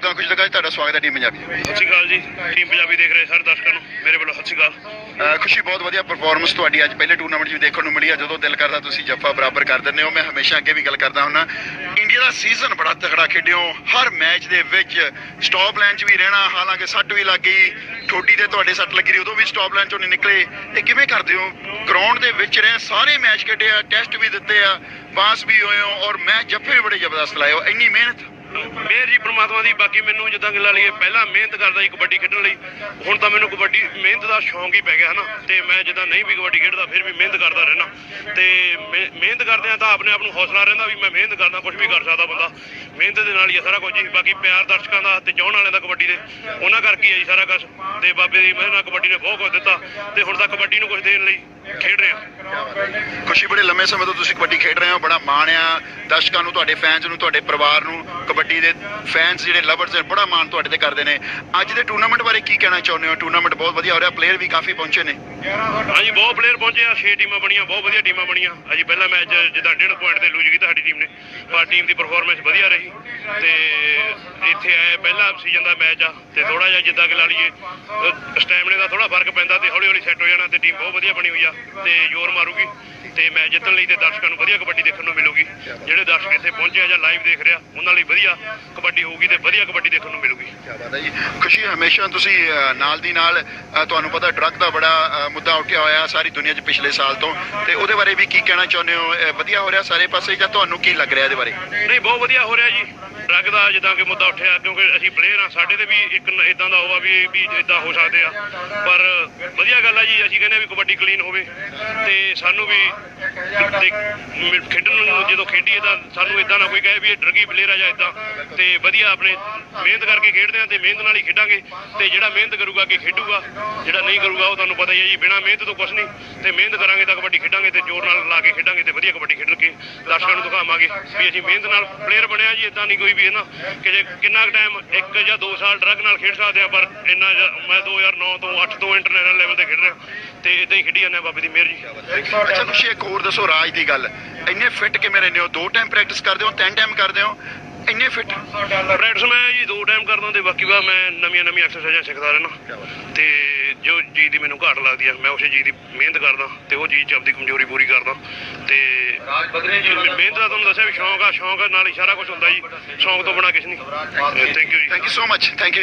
ਲੋਕਾਂ ਖੁਸ਼ ਲਗਾ ਤੁਹਾਡਾ ਸਵਾਗਤ ਹੈ ਟੀਮ ਪੰਜਾਬੀ ਸਤਿ ਸ਼੍ਰੀ ਅਕਾਲ ਜੀ। ਟੀਮ ਪੰਜਾਬੀ ਦੇਖ ਰਹੇ ਸਾਰੇ ਦਰਸ਼ਕਾਂ ਨੂੰ। ਮੇਰੇ ਵੱਲੋਂ ਸਤਿ ਸ਼੍ਰੀ ਅਕਾਲ। ਖੁਸ਼ੀ ਬਹੁਤ ਵਧੀਆ ਪਰਫਾਰਮੈਂਸ ਤੁਹਾਡੀ ਅੱਜ ਪਹਿਲੇ ਟੂਰਨਾਮੈਂਟ 'ਚ ਵੀ ਦੇਖਣ ਨੂੰ ਮਿਲੀ ਆ। ਜਦੋਂ ਦਿਲ ਕਰਦਾ ਤੁਸੀਂ ਜੱਫਾ ਬਰਾਬਰ ਕਰ ਦਿੰਦੇ ਹੋ। ਮੈਂ ਹਮੇਸ਼ਾ ਅੱਗੇ ਵੀ ਗੱਲ ਕਰਦਾ ਹੁੰਨਾ ਇੰਡੀਆ ਦਾ ਸੀਜ਼ਨ ਬੜਾ ਤਕੜਾ ਖੇਡਿਓ। ਹਰ ਮੈਚ ਦੇ ਵਿੱਚ ਸਟਾਪ ਲਾਈਨ 'ਚ ਵੀ ਰਹਿਣਾ ਹਾਲਾਂਕਿ ਸੱਟ ਵੀ ਲੱਗ ਗਈ। ਠੋਡੀ ਤੇ ਤੁਹਾਡੇ ਸੱਟ ਲੱਗੀ ਰਹੀ ਉਦੋਂ ਵੀ ਸਟਾਪ ਲਾਈਨ 'ਚੋਂ ਨਹੀਂ ਨਿਕਲੇ। ਇਹ ਕਿਵੇਂ ਕਰਦੇ ਹੋ? ਗਰਾਊਂਡ ਦੇ ਵਿੱਚ ਰਹੇ ਸਾਰੇ ਮੈਚ ਖੇਡੇ ਆ ਟੈਸਟ ਵੀ ਦਿੱਤੇ ਆ ਪਾਸ ਵੀ ਹੋਏ ਹੋ ਔਰ ਮੈਚ ਜੱਫੇ ਬੜੇ ਜ਼ਬਰਦਸਤ ਲਾਏ ਹੋ। ਇੰਨੀ ਮਿਹਨਤ ਮੇਰ ਜੀ, ਪ੍ਰਮਾਤਮਾ ਦੀ, ਬਾਕੀ ਮੈਨੂੰ ਜਿੱਦਾਂ ਕਿ ਲਾ ਲਈਏ ਪਹਿਲਾਂ ਮਿਹਨਤ ਕਰਦਾ ਸੀ ਕਬੱਡੀ ਖੇਡਣ ਲਈ, ਹੁਣ ਤਾਂ ਮੈਨੂੰ ਕਬੱਡੀ, ਮਿਹਨਤ ਦਾ ਸ਼ੌਂਕ ਹੀ ਪੈ ਗਿਆ, ਹਨਾ? ਤੇ ਮੈਂ ਜਿੱਦਾਂ ਨਹੀਂ ਵੀ ਕਬੱਡੀ ਖੇਡਦਾ, ਫਿਰ ਵੀ ਮਿਹਨਤ ਕਰਦਾ ਰਹਿਣਾ ਤੇ ਮਿਹ- ਮਿਹਨਤ ਕਰਦੇ ਆ ਤਾਂ ਆਪਣੇ ਆਪ ਨੂੰ ਹੌਸਲਾ ਰਹਿੰਦਾ ਵੀ ਮੈਂ ਮਿਹਨਤ ਕਰਦਾ ਕੁਝ ਵੀ ਕਰ ਸਕਦਾ ਬੰਦਾ। ਮਿਹਨਤ ਦੇ ਨਾਲ ਹੀ ਆ ਸਾਰਾ ਕੁਝ ਜੀ। ਬਾਕੀ ਪਿਆਰ ਦਰਸ਼ਕਾਂ ਦਾ ਤੇ ਚਾਹਣ ਵਾਲਿਆਂ ਦਾ ਕਬੱਡੀ ਦੇ, ਉਹਨਾਂ ਕਰਕੇ ਹੀ ਆ ਜੀ ਸਾਰਾ ਕੁਝ ਤੇ ਬਾਬੇ ਦੀ ਮਿਹਰ ਨਾਲ ਕਬੱਡੀ ਨੇ ਬਹੁਤ ਕੁਝ ਦਿੱਤਾ, ਤੇ ਹੁਣ ਤਾਂ ਕਬੱਡੀ ਨੂੰ ਕੁਝ ਦੇਣ ਲਈ ਖੇਡ ਰਹੇ ਹੋ? ਖੁਸ਼ੀ ਬੜੇ ਲੰਮੇ ਸਮੇਂ ਤੋਂ ਤੁਸੀਂ ਕਬੱਡੀ ਖੇਡ ਰਹੇ ਹੋ, ਬੜਾ ਮਾਣ ਆ। ਦਰਸ਼ਕਾਂ ਨੂੰ, ਤੁਹਾਡੇ ਫੈਨਸ ਨੂੰ, ਤੁਹਾਡੇ ਪਰਿਵਾਰ ਨੂੰ, ਕਬੱਡੀ ਦੇ ਫੈਨਸ ਜਿਹੜੇ ਲਵਰਸ ਨੇ, ਬੜਾ ਮਾਣ ਤੁਹਾਡੇ ਤੇ ਕਰਦੇ ਨੇ। ਅੱਜ ਦੇ ਟੂਰਨਾਮੈਂਟ ਬਾਰੇ ਕੀ ਕਹਿਣਾ ਚਾਹੁੰਦੇ ਹੋ? ਟੂਰਨਾਮੈਂਟ ਬਹੁਤ ਵਧੀਆ ਹੋ ਰਿਹਾ ਪਲੇਅਰ ਵੀ ਕਾਫੀ ਪਹੁੰਚੇ ਨੇ। ਹਾਂਜੀ, ਬਹੁਤ ਪਲੇਅਰ ਪਹੁੰਚੇ ਆ 6 ਟੀਮਾਂ ਬਣੀਆਂ, ਬਹੁਤ ਵਧੀਆ ਟੀਮਾਂ ਬਣੀਆਂ। ਅਜੀ ਪਹਿਲਾ ਮੈਚ ਜਿੱਦਾਂ 1.5 ਪੁਆਇੰਟ ਤੇ ਲੂਜ਼ ਕੀਤਾ ਸਾਡੀ ਟੀਮ ਨੇ, ਪਰ ਟੀਮ ਦੀ ਪਰਫਾਰਮੈਂਸ ਵਧੀਆ ਰਹੀ। ਤੇ ਇੱਥੇ ਆਏ, ਪਹਿਲਾ ਸੀਜ਼ਨ ਦਾ ਮੈਚ ਆ, ਤੇ ਥੋੜਾ ਜਿਹਾ ਜਿੱਦਾਂ ਕਿ ਲਾ ਲਈਏ ਸਟੈਮਿਨੇ ਦਾ ਥੋੜਾ ਫ਼ਰਕ ਪੈਂਦਾ ਤੇ ਹੌਲੀ ਹੌਲੀ ਸੈੱਟ ਹੋ ਜਾਣਾ ਤੇ ਟੀਮ ਬਹੁਤ ਵਧੀਆ ਬਣੀ ਹੋਈ ਆ। ਤੇ ਜ਼ੋਰ ਮਾਰੂਗੀ ਤੇ ਮੈਚ ਜਿੱਤਣ ਲਈ ਤੇ ਦਰਸ਼ਕਾਂ ਨੂੰ ਵਧੀਆ ਕਬੱਡੀ ਦੇਖਣ ਨੂੰ ਮਿਲੂਗੀ। ਜਿਹੜੇ ਦਰਸ਼ਕ ਇੱਥੇ ਪਹੁੰਚੇ ਆ ਜਾਂ ਲਾਈਵ ਦੇਖ ਰਿਹਾ ਉਹਨਾਂ ਲਈ ਵਧੀਆ ਕਬੱਡੀ ਹੋਊਗੀ ਤੇ ਵਧੀਆ ਕਬੱਡੀ ਦੇਖਣ ਨੂੰ ਮਿਲੂਗੀ। ਕਿਆ ਬਾਤ ਹੈ ਜੀ। ਖੁਸ਼ੀ ਹਮੇਸ਼ਾ ਤੁਸੀਂ ਨਾਲ ਦੀ ਨਾਲ ਤੁਹਾਨੂੰ ਪਤਾ ਡਰੱਗ ਦਾ ਬੜਾ ਮੁੱਦਾ ਉੱਠਿਆ ਹੋਇਆ ਸਾਰੀ ਦੁਨੀਆ 'ਚ ਪਿਛਲੇ ਸਾਲ ਤੋਂ। ਤੇ ਉਹਦੇ ਬਾਰੇ ਵੀ ਕੀ ਕਹਿਣਾ ਚਾਹੁੰਦੇ ਹੋ? ਵਧੀਆ ਹੋ ਰਿਹਾ ਸਾਰੇ ਪਾਸੇ ਜਾਂ ਤੁਹਾਨੂੰ ਕੀ ਲੱਗ ਰਿਹਾ ਇਹਦੇ ਬਾਰੇ? ਨਹੀਂ ਬਹੁਤ ਵਧੀਆ ਹੋ ਰਿਹਾ ਜੀ। ਡਰੱਗ ਦਾ ਜਿੱਦਾਂ ਕਿ ਮੁੱਦਾ ਉੱਠਿਆ ਕਿਉਂਕਿ ਅਸੀਂ ਪਲੇਅਰ ਆ ਸਾਡੇ ਤੇ ਵੀ ਇੱਕ ਇਦਾਂ ਦਾ ਹੋਆ ਵੀ ਵੀ ਇਦਾਂ ਹੋ ਸਕਦੇ ਆ। ਪਰ ਵਧੀਆ ਗੱਲ ਆ ਜੀ, ਅਸੀਂ ਕਹਿੰਦੇ ਆ ਵੀ ਕਬੱਡੀ ਕਲੀਨ ਹੋਵੇ ਤੇ ਸਾਨੂੰ ਵੀ ਖੇਡਣ ਨੂੰ ਜਦੋਂ ਖੇਡੀਏ ਤਾਂ ਸਾਨੂੰ ਇਦਾਂ ਨਾ ਕੋਈ ਕਹੇ ਵੀ ਇਹ ਡਰਗੀ ਪਲੇਅਰ ਆ ਜਾਂ ਇਦਾਂ ਤੇ ਵਧੀਆ ਆਪਣੇ ਮਿਹਨਤ ਕਰਕੇ ਖੇਡਦੇ ਆ ਤੇ ਮਿਹਨਤ ਨਾਲ ਹੀ ਖੇਡਾਂਗੇ। ਤੇ ਜਿਹੜਾ ਮਿਹਨਤ ਕਰੂਗਾ ਅੱਗੇ ਖੇਡੂਗਾ, ਜਿਹੜਾ ਨਹੀਂ ਕਰੂਗਾ ਉਹ ਤੁਹਾਨੂੰ ਪਤਾ ਹੀ ਹੈ ਜੀ, ਬਿਨਾਂ ਮਿਹਨਤ ਤੋਂ ਕੁਝ ਨਹੀਂ। ਤੇ ਮਿਹਨਤ ਕਰਾਂਗੇ ਤਾਂ ਕਬੱਡੀ ਖੇਡਾਂਗੇ ਤੇ ਜ਼ੋਰ ਨਾਲ ਲਾ ਕੇ ਖੇਡਾਂਗੇ ਤੇ ਵਧੀਆ ਕਬੱਡੀ ਖੇਡ ਕੇ ਦਰਸ਼ਕਾਂ ਨੂੰ ਦਿਖਾਵਾਂਗੇ ਵੀ ਅਸੀਂ ਮਿਹਨਤ ਨਾਲ ਪਲੇਅਰ ਬਣਿਆ ਜੀ ਇਦਾਂ ਨਹੀਂ ਕੋਈ ਵੀ ਹੈ ਨਾ। ਕਿ ਜੇ ਕਿੰਨਾ ਟਾਈਮ ਇੱਕ ਜਾਂ ਦੋ ਸਾਲ ਡਰੱਗ ਨਾਲ ਖੇਡ ਸਕਦੇ ਆ, ਪਰ ਇੰਨਾ ਜਿਹਾ- ਮੈਂ 2009 ਤੋਂ 8 ਤੋਂ ਇੰਟਰਨੈਸ਼ਨਲ ਲੈਵਲ ਤੇ ਖੇਡ ਰਿਹਾ ਤੇ ਇਦਾਂ ਹੀ ਖੇਡੀ ਜਾਂਦੇ ਬਾਬੇ ਦੀ ਮਿਹਰ ਜੀ। ਅੱਛਾ ਖੁਸ਼ੀ ਇੱਕ ਹੋਰ ਦੱਸੋ ਰਾਜ ਦੀ ਗੱਲ। ਇੰਨੇ ਫਿੱਟ ਕਿਵੇਂ ਰਹਿੰਦੇ ਹੋ? ਦੋ ਟਾਈਮ ਪ੍ਰੈਕਟਿਸ ਕਰਦੇ ਹੋ ਤਿੰਨ ਟਾਈਮ ਕਰਦੇ ਹੋ? ਇੰਨੇ ਫਿੱਟ ਪ੍ਰੈਕਟਿਸ ਮੈਂ ਜੀ ਦੋ ਟਾਈਮ ਕਰਦਾ ਤੇ ਬਾਕੀ ਵਾ ਮੈਂ ਨਵੀਆਂ ਨਵੀਆਂ ਐਕਸਰਸਾਈਜ਼ਾਂ ਸਿੱਖਦਾ ਰਹਿਣਾ ਤੇ ਜੋ ਚੀਜ਼ ਦੀ ਮੈਨੂੰ ਘਾਟ ਲੱਗਦੀ ਆ ਮੈਂ ਉਸੇ ਚੀਜ਼ ਦੀ ਮਿਹਨਤ ਕਰਦਾ ਤੇ ਉਹ ਚੀਜ਼ 'ਚ ਆਪਦੀ ਕਮਜ਼ੋਰੀ ਪੂਰੀ ਕਰਦਾ। ਤੇ ਮਿਹਨਤ ਦਾ ਤੁਹਾਨੂੰ ਦੱਸਿਆ ਵੀ ਸ਼ੌਂਕ ਆ ਸ਼ੌਂਕ ਨਾਲ ਹੀ ਸਾਰਾ ਕੁਝ ਹੁੰਦਾ ਜੀ। ਸ਼ੌਂਕ ਤੋਂ ਬਿਨਾ ਕੁਝ ਨਹੀਂ। Thank you ji. Thank you so much thank you